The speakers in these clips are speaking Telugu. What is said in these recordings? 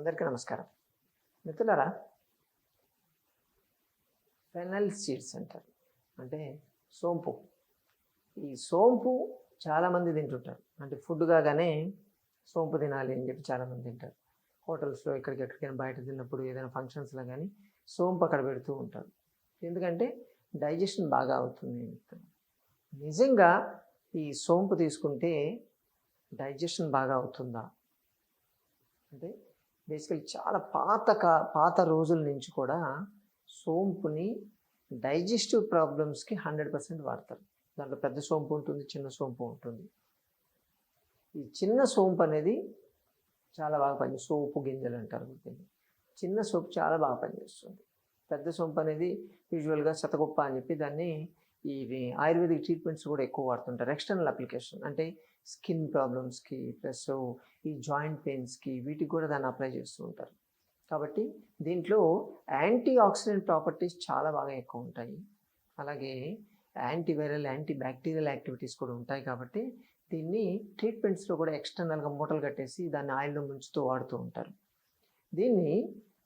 అందరికీ నమస్కారం. మిత్రులారా ఫెనల్ సీడ్స్ అంటారు. అంటే సోంపు. ఈ సోంపు చాలామంది తింటుంటారు. అంటే ఫుడ్ కాగానే సోంపు తినాలి అని చెప్పి చాలామంది తింటారు. హోటల్స్లో ఎక్కడికి ఎక్కడికైనా బయట తిన్నప్పుడు ఏదైనా ఫంక్షన్స్లో కానీ సోంపు అక్కడ పెడుతూ ఉంటారు. ఎందుకంటే డైజెషన్ బాగా అవుతుంది. నిజంగా ఈ సోంపు తీసుకుంటే డైజెషన్ బాగా అవుతుందా? అంటే బేసికలీ చాలా పాత కా పాత రోజుల నుంచి కూడా సోంపుని డైజెస్టివ్ ప్రాబ్లమ్స్కి హండ్రెడ్ పర్సెంట్ వాడతారు. దాంట్లో పెద్ద సోంపు ఉంటుంది చిన్న సోంపు ఉంటుంది. ఈ చిన్న సోంపు అనేది చాలా బాగా పనిచేస్తుంది. సోపు గింజలు అంటారు దీన్ని. చిన్న సోపు చాలా బాగా పనిచేస్తుంది. పెద్ద సోంపు అనేది యూజువల్గా శతగొప్ప అని చెప్పి దాన్ని ఇవి ఆయుర్వేదిక్ ట్రీట్మెంట్స్ కూడా ఎక్కువ వాడుతుంటారు. ఎక్స్టర్నల్ అప్లికేషన్ అంటే స్కిన్ ప్రాబ్లమ్స్కి ప్లస్ ఈ జాయింట్ పెయిన్స్కి వీటికి కూడా దాన్ని అప్లై చేస్తూ ఉంటారు. కాబట్టి దీంట్లో యాంటీ ఆక్సిడెంట్ ప్రాపర్టీస్ చాలా బాగా ఎక్కువ ఉంటాయి. అలాగే యాంటీవైరల్ యాంటీ బ్యాక్టీరియల్ యాక్టివిటీస్ కూడా ఉంటాయి కాబట్టి దీన్ని ట్రీట్మెంట్స్లో కూడా ఎక్స్టర్నల్గా మూటలు కట్టేసి దాన్ని ఆయిల్లో ముంచుతూ వాడుతూ ఉంటారు. దీన్ని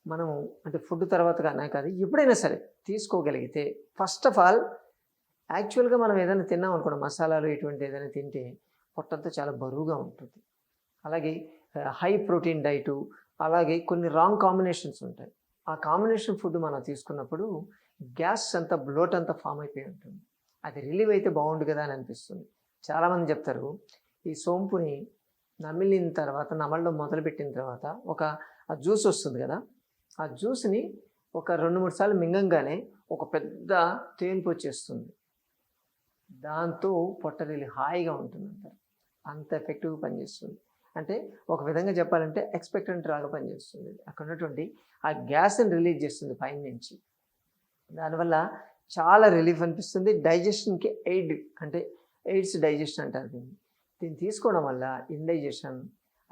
మనం అంటే ఫుడ్ తర్వాత కానీ కాదు ఎప్పుడైనా సరే తీసుకోగలిగితే ఫస్ట్ ఆఫ్ ఆల్ యాక్చువల్గా మనం ఏదైనా తిన్నాం అనుకోండి మసాలాలు ఇటువంటి ఏదైనా తింటే పొట్టంతా చాలా బరువుగా ఉంటుంది. అలాగే హై ప్రోటీన్ డైటు అలాగే కొన్ని రాంగ్ కాంబినేషన్స్ ఉంటాయి. ఆ కాంబినేషన్ ఫుడ్ మనం తీసుకున్నప్పుడు గ్యాస్ అంతా బ్లోట్ అంతా ఫామ్ అయిపోయి ఉంటుంది. అది రిలీవ్ అయితే బాగుండు కదా అని అనిపిస్తుంది. చాలామంది చెప్తారు ఈ సోంపుని నమిలిన తర్వాత నమలడం మొదలుపెట్టిన తర్వాత ఒక ఆ జ్యూస్ వస్తుంది కదా ఆ జ్యూస్ని ఒక రెండు మూడు సార్లు మింగంగానే ఒక పెద్ద తేన్పు వచ్చేస్తుంది. దాంతో పొట్టరిల్లి హాయిగా ఉంటుంది అంటారు. అంత ఎఫెక్టివ్గా పనిచేస్తుంది. అంటే ఒక విధంగా చెప్పాలంటే ఎక్స్పెక్టెంట్ రాగా పనిచేస్తుంది. అక్కడ ఉన్నటువంటి ఆ గ్యాస్ని రిలీజ్ చేస్తుంది పైన నుంచి. దానివల్ల చాలా రిలీఫ్ అనిపిస్తుంది. డైజెషన్కి ఎయిడ్ అంటే ఎయిడ్స్ డైజెషన్ అంటారు దీన్ని. దీన్ని తీసుకోవడం వల్ల ఇండైజెషన్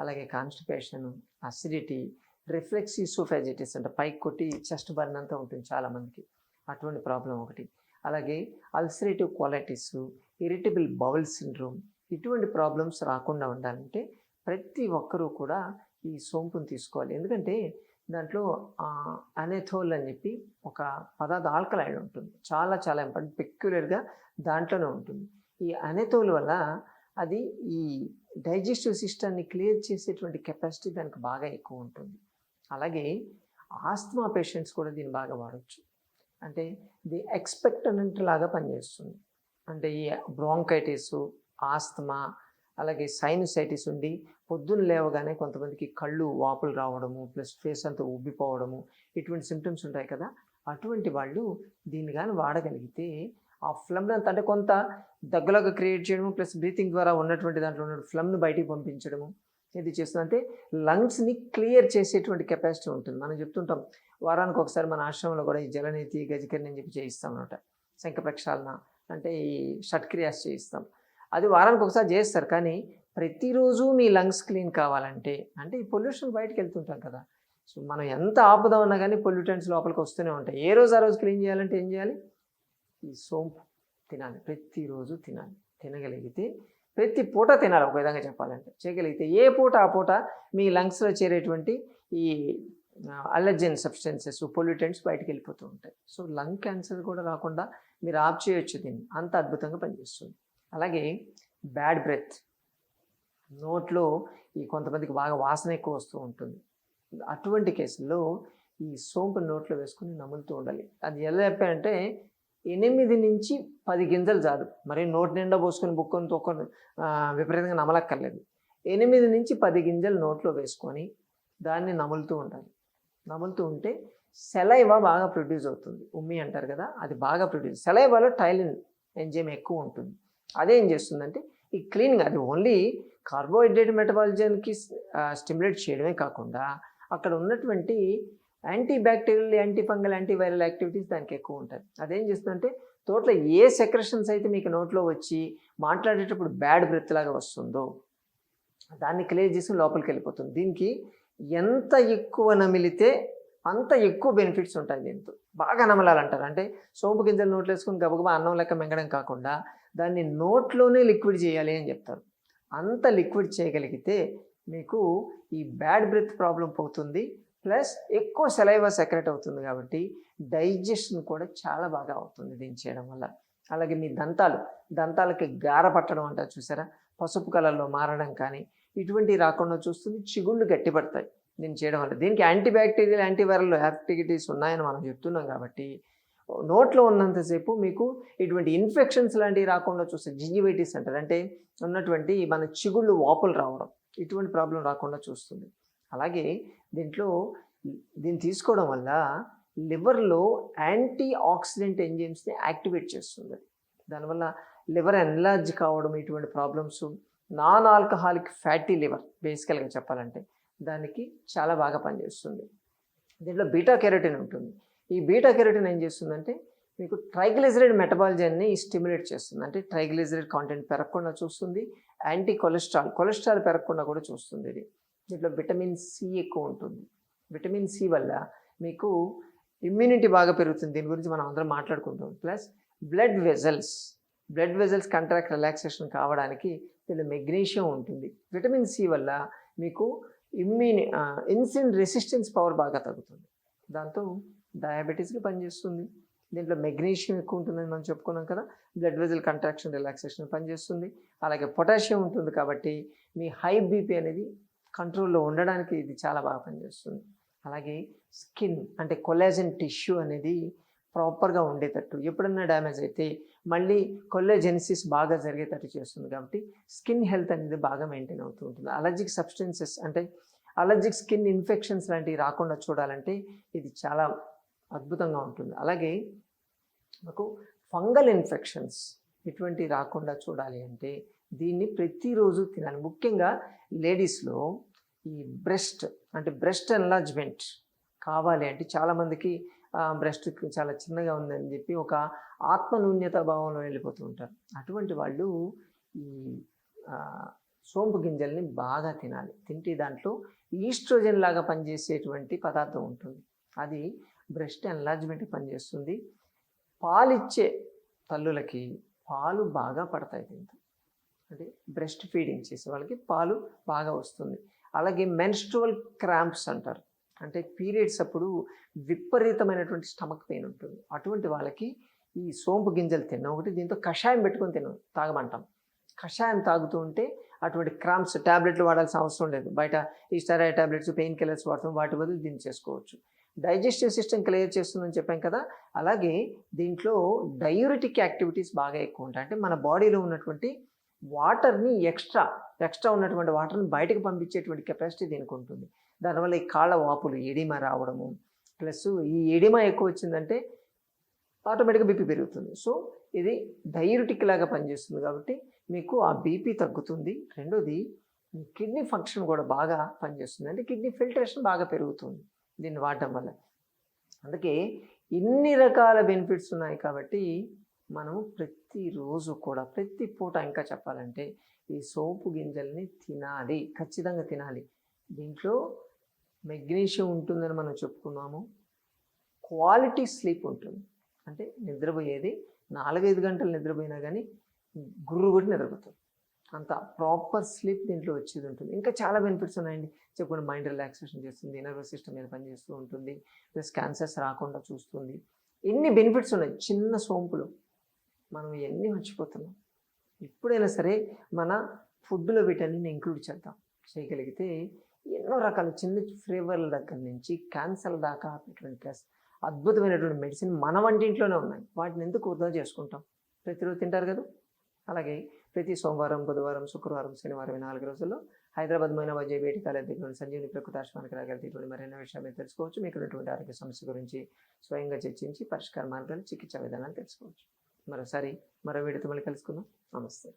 అలాగే కాన్స్టిపేషన్ అసిడిటీ రిఫ్లెక్సీ ఈసోఫాజిటిస్ అంటే పైకి కొట్టి చెస్ట్ బర్న్ అంతా ఉంటుంది చాలామందికి అటువంటి ప్రాబ్లం ఒకటి. అలాగే ulcerative qualities irritable bowel syndrome ఇటువంటి ప్రాబ్లమ్స్ రాకుండా ఉండాలంటే ప్రతి ఒక్కరూ కూడా ఈ సోంపుని తీసుకోవాలి. ఎందుకంటే దాంట్లో అనేథోల్ అని చెప్పి ఒక పదార్థ ఆల్కలైడ్ ఉంటుంది. చాలా చాలా ఇంపార్టెంట్ పెక్యులర్గా దాంట్లోనే ఉంటుంది. ఈ అనేథోల్ వల్ల అది ఈ డైజెస్టివ్ సిస్టమ్ని క్లియర్ చేసేటువంటి కెపాసిటీ దానికి బాగా ఎక్కువ ఉంటుంది. అలాగే ఆస్తమా పేషెంట్స్ కూడా దీన్ని బాగా వాడచ్చు. అంటే ఇది ఎక్స్పెక్టనెంట్ లాగా పనిచేస్తుంది. అంటే ఈ బ్రాంకైటిస్ ఆస్తమా అలాగే సైనసైటిస్ ఉండి పొద్దున్న లేవగానే కొంతమందికి కళ్ళు వాపులు రావడము ప్లస్ ఫేస్ అంతా ఉబ్బిపోవడము ఇటువంటి సిమ్టమ్స్ ఉంటాయి కదా. అటువంటి వాళ్ళు దీన్ని కానీ వాడగలిగితే ఆ ఫ్లమ్ అంత అంటే కొంత దగ్గులాగా క్రియేట్ చేయడము ప్లస్ బ్రీతింగ్ ద్వారా ఉన్నటువంటి దాంట్లో ఉన్న ఫ్లమ్ను బయటికి పంపించడము ఇది చేస్తుందంటే లంగ్స్ని క్లియర్ చేసేటువంటి కెపాసిటీ ఉంటుంది. మనం చెప్తుంటాం వారానికి ఒకసారి మన ఆశ్రమంలో కూడా ఈ జలనీతి గజకర్ణి అని చెప్పి చేయిస్తాం అనమాట శంఖ ప్రక్షాళన అంటే ఈ షట్క్రియాస్ చేయిస్తాం. అది వారానికి ఒకసారి చేస్తారు. కానీ ప్రతిరోజు మీ లంగ్స్ క్లీన్ కావాలంటే అంటే ఈ పొల్యూషన్ బయటకు వెళ్తుంటాం కదా. సో మనం ఎంత ఆపద ఉన్నా కానీ పొల్యూటెంట్స్ లోపలికి వస్తూనే ఉంటాయి. ఏ రోజు ఆ రోజు క్లీన్ చేయాలంటే ఏం చేయాలి? ఈ సోంపు తినాలి. ప్రతిరోజు తినాలి. తినగలిగితే ప్రతి పూట తినాలి. ఒక విధంగా చెప్పాలంటే చేయగలిగితే ఏ పూట ఆ పూట మీ లంగ్స్లో చేరేటువంటి ఈ అలర్జెన్ సబ్స్టెన్సెస్ పొల్యూటెంట్స్ బయటకు వెళ్ళిపోతూ ఉంటాయి. సో లంగ్ క్యాన్సర్ కూడా రాకుండా మీరు ఆప్ చేయొచ్చు దీన్ని. అంత అద్భుతంగా పనిచేస్తుంది. అలాగే బ్యాడ్ బ్రెత్ నోట్లో ఈ కొంతమందికి బాగా వాసన ఎక్కువ వస్తూ ఉంటుంది. అటువంటి కేసుల్లో ఈ సోంపు నోట్లో వేసుకుని నములుతూ ఉండాలి. అది ఎలా చెప్పాయంటే ఎనిమిది నుంచి పది గింజలు చాలు. మరి నోటి నిండా పోసుకొని బుక్కొని తొక్కొని విపరీతంగా నమలక్కర్లేదు. ఎనిమిది నుంచి పది గింజలు నోట్లో వేసుకొని దాన్ని నములుతూ ఉండాలి. నములుతూ ఉంటే సెలైవా బాగా ప్రొడ్యూస్ అవుతుంది. ఉమ్మి అంటారు కదా అది బాగా ప్రొడ్యూస్ సెలైవాలో టైలిన్ ఎంజైమ్ ఎక్కువ ఉంటుంది. అదేం చేస్తుందంటే ఈ క్లీనింగ్ అది ఓన్లీ కార్బోహైడ్రేట్ మెటబాలిజంకి స్టిమ్యులేట్ చేయడమే కాకుండా అక్కడ ఉన్నటువంటి anti bacterial anti fungal anti viral activities దానికి ఎక్కువ ఉంటాయి. అదేం చేస్తుందంటే తోటలో ఏ సెక్రెషన్స్ అయితే మీకు నోట్లో వచ్చి మాట్లాడేటప్పుడు బ్యాడ్ బ్రెత్ లాగా వస్తుందో దాన్ని క్లియర్ చేసి లోపలికి వెళ్ళిపోతుంది. దీనికి ఎంత ఎక్కువ నమిలితే అంత ఎక్కువ బెనిఫిట్స్ ఉంటాయి దీంతో. బాగా నమలాలంటారు. అంటే సోంపు గింజలు నోట్లు వేసుకుని గబగబా అన్నం లెక్క మింగడం కాకుండా దాన్ని నోట్లోనే లిక్విడ్ చేయాలి అని చెప్తారు. అంత లిక్విడ్ చేయగలిగితే మీకు ఈ బ్యాడ్ బ్రెత్ ప్రాబ్లం పోతుంది ప్లస్ ఎక్కువ సెలైవా సెక్రెట్ అవుతుంది కాబట్టి డైజెషన్ కూడా చాలా బాగా అవుతుంది దీన్ని చేయడం వల్ల. అలాగే మీ దంతాలు దంతాలకి గార పట్టడం అంటారు చూసారా? పసుపు కలర్లో మారడం కానీ ఇటువంటి రాకుండా చూస్తుంది చిగుళ్ళు గట్టిపడతాయి దీన్ని చేయడం వల్ల. దీనికి యాంటీ బ్యాక్టీరియల్ యాంటీవైరల్ యాక్టివిటీస్ ఉన్నాయని మనం చెప్తున్నాం కాబట్టి నోట్లో ఉన్నంతసేపు మీకు ఇటువంటి ఇన్ఫెక్షన్స్ లాంటివి రాకుండా చూస్తే జింజివైటిస్ అంటారు. అంటే ఉన్నటువంటి మన చిగుళ్ళు వాపులు రావడం. ఇటువంటి ప్రాబ్లం రాకుండా చూస్తుంది. అలాగే దీంట్లో దీన్ని తీసుకోవడం వల్ల లివర్లో యాంటీ ఆక్సిడెంట్ ఎంజైమ్స్ని యాక్టివేట్ చేస్తుంది. దానివల్ల లివర్ ఎన్లార్జ్ కావడం ఇటువంటి problems non alcoholic fatty liver బేసికల్గా చెప్పాలంటే దానికి చాలా బాగా పనిచేస్తుంది. దీంట్లో బీటా కెరటిన్ ఉంటుంది. ఈ బీటా కెరటిన్ ఏం చేస్తుందంటే మీకు ట్రైగ్లిజరైడ్ మెటబాలజీని స్టిమ్యులేట్ చేస్తుంది. అంటే ట్రైగ్లిజరైడ్ కాంటెంట్ పెరగకుండా చూస్తుంది యాంటీ కొలెస్ట్రాల్ కొలెస్ట్రాల్ పెరగకుండా కూడా చూస్తుంది ఇది. దీంట్లో విటమిన్ సి ఎక్కువ ఉంటుంది. విటమిన్ సి వల్ల మీకు ఇమ్యూనిటీ బాగా పెరుగుతుంది. దీని గురించి మనం అందరం మాట్లాడుకుంటాం. Plus blood vessels blood vessels contract relaxation కావడానికి దీనిలో మెగ్నీషియం ఉంటుంది. విటమిన్ సి వల్ల మీకు ఇమ్యూని ఇన్సిన్ రెసిస్టెన్స్ పవర్ బాగా తగ్గుతుంది. దాంతో డయాబెటీస్కి పనిచేస్తుంది. దీంట్లో మెగ్నీషియం ఎక్కువ ఉంటుందని మనం చెప్పుకున్నాం కదా బ్లడ్ వెజల్ కంట్రాక్షన్ రిలాక్సేషన్ పనిచేస్తుంది. అలాగే పొటాషియం ఉంటుంది కాబట్టి మీ హై బీపీ అనేది కంట్రోల్లో ఉండడానికి ఇది చాలా బాగా పనిచేస్తుంది. అలాగే స్కిన్ అంటే కొలాజన్ టిష్యూ అనేది ప్రాపర్గా ఉండేటట్టు ఎప్పుడన్నా డ్యామేజ్ అయితే మళ్ళీ కొల్లెజెనిసిస్ బాగా జరిగేటట్టు చేస్తుంది కాబట్టి స్కిన్ హెల్త్ అనేది బాగా మెయింటైన్ అవుతూ ఉంటుంది. అలర్జిక్ సబ్స్టెన్సెస్ అంటే అలర్జిక్ స్కిన్ ఇన్ఫెక్షన్స్ లాంటివి రాకుండా చూడాలంటే ఇది చాలా అద్భుతంగా ఉంటుంది. అలాగే మాకు ఫంగల్ ఇన్ఫెక్షన్స్ ఇటువంటి రాకుండా చూడాలి అంటే దీన్ని ప్రతిరోజు తినాలి. ముఖ్యంగా లేడీస్లో ఈ బ్రెస్ట్ అంటే బ్రెస్ట్ ఎన్లాజ్మెంట్ కావాలి అంటే చాలామందికి బ్రెస్ట్ చాలా చిన్నగా ఉందని చెప్పి ఒక ఆత్మనూన్యత భావంలో వెళ్ళిపోతూ ఉంటారు. అటువంటి వాళ్ళు ఈ సోంపు గింజల్ని బాగా తినాలి. తింటే దాంట్లో ఈస్ట్రోజన్ లాగా పనిచేసేటువంటి పదార్థం ఉంటుంది. అది బ్రెస్ట్ ఎన్లార్జ్మెంట్కి పనిచేస్తుంది. పాలిచ్చే తల్లులకి పాలు బాగా పడతాయి దీంతో. అంటే బ్రెస్ట్ ఫీడింగ్ చేసే వాళ్ళకి పాలు బాగా వస్తుంది. అలాగే మెన్స్ట్రువల్ క్రాంప్స్ అంటారు. అంటే పీరియడ్స్ అప్పుడు విపరీతమైనటువంటి స్టమక్ పెయిన్ ఉంటుంది. అటువంటి వాళ్ళకి ఈ సోంపు గింజలు తిన్న ఒకటి దీంతో కషాయం పెట్టుకొని తినడం తాగమంటాం. కషాయం తాగుతూ ఉంటే అటువంటి క్రాంప్స్ ట్యాబ్లెట్లు వాడాల్సిన అవసరం లేదు. బయట ఈ స్టెరాయిడ్ ట్యాబ్లెట్స్ పెయిన్ కిల్లర్స్ వాడతాం. వాటి బదులు దీన్ని చేసుకోవచ్చు. డైజెస్టివ్ సిస్టమ్ క్లియర్ చేస్తుందని చెప్పాం కదా. అలాగే దీంట్లో డయూరిటిక్ యాక్టివిటీస్ బాగా ఎక్కువ ఉంటాయి. అంటే మన బాడీలో ఉన్నటువంటి వాటర్ని ఎక్స్ట్రా ఎక్స్ట్రా ఉన్నటువంటి వాటర్ని బయటకు పంపించేటువంటి కెపాసిటీ దీనికి ఉంటుంది. దానివల్ల ఈ కాళ్ళ వాపులు ఎడిమా రావడము ప్లస్ ఈ ఎడిమా ఎక్కువ వచ్చిందంటే ఆటోమేటిక్గా బీపీ పెరుగుతుంది. సో ఇది డయూరిటిక్ లాగా పనిచేస్తుంది కాబట్టి మీకు ఆ బీపీ తగ్గుతుంది. రెండోది కిడ్నీ ఫంక్షన్ కూడా బాగా పనిచేస్తుంది. అంటే కిడ్నీ ఫిల్టరేషన్ బాగా పెరుగుతుంది. దీన్ని వాడటం వల్ల. అందుకే ఇన్ని రకాల బెనిఫిట్స్ ఉన్నాయి కాబట్టి మనము ప్రతిరోజు కూడా ప్రతి పూట ఇంకా చెప్పాలంటే ఈ సోపు గింజల్ని తినాలి ఖచ్చితంగా తినాలి. దీంట్లో మెగ్నీషియం ఉంటుందని మనం చెప్పుకున్నాము. క్వాలిటీ స్లీప్ ఉంటుంది. అంటే నిద్రపోయేది నాలుగైదు గంటలు నిద్రపోయినా కానీ గుర్రు కూడా నిద్రపోతుంది అంత ప్రాపర్ స్లీప్ దీంట్లో వచ్చేది ఉంటుంది. ఇంకా చాలా బెనిఫిట్స్ ఉన్నాయండి. చెప్పండి మైండ్ రిలాక్సేషన్ చేస్తుంది నర్వస్ సిస్టమ్ మీద పనిచేస్తూ ఉంటుంది ప్లస్ క్యాన్సర్స్ రాకుండా చూస్తుంది. ఎన్ని బెనిఫిట్స్ ఉన్నాయి. చిన్న సోంపులు. మనం ఎన్ని మర్చిపోతున్నాం. ఎప్పుడైనా సరే మన ఫుడ్లో వీటన్ని ఇంక్లూడ్ చేద్దాం. చేయగలిగితే ఎన్నో రకాల చిన్న ఫ్లేవర్ల దగ్గర నుంచి క్యాన్సర్ దాకా ఇటువంటి ప్లస్ అద్భుతమైనటువంటి మెడిసిన్ మన వంటింట్లోనే ఉన్నాయి. వాటిని ఎందుకు వృధా చేసుకుంటాం? ప్రతిరోజు తింటారు కదా. అలాగే ప్రతి సోమవారం బుధవారం శుక్రవారం శనివారం నాలుగు రోజుల్లో హైదరాబాద్ మైన వజయ వేటికాల దగ్గర సంజీవని ప్రకృతి ఆశ్రమానికి రాగలిగితే ఇటువంటి విషయాలు మీరు తెలుసుకోవచ్చు. మీకు ఉన్నటువంటి ఆరోగ్య సమస్య గురించి స్వయంగా చర్చించి పరిష్కార మార్గాలు చికిత్సా విధానాలు తెలుసుకోవచ్చు. మరోసారి మరో వీడితో మళ్ళీ కలుసుకుందాం. నమస్తే.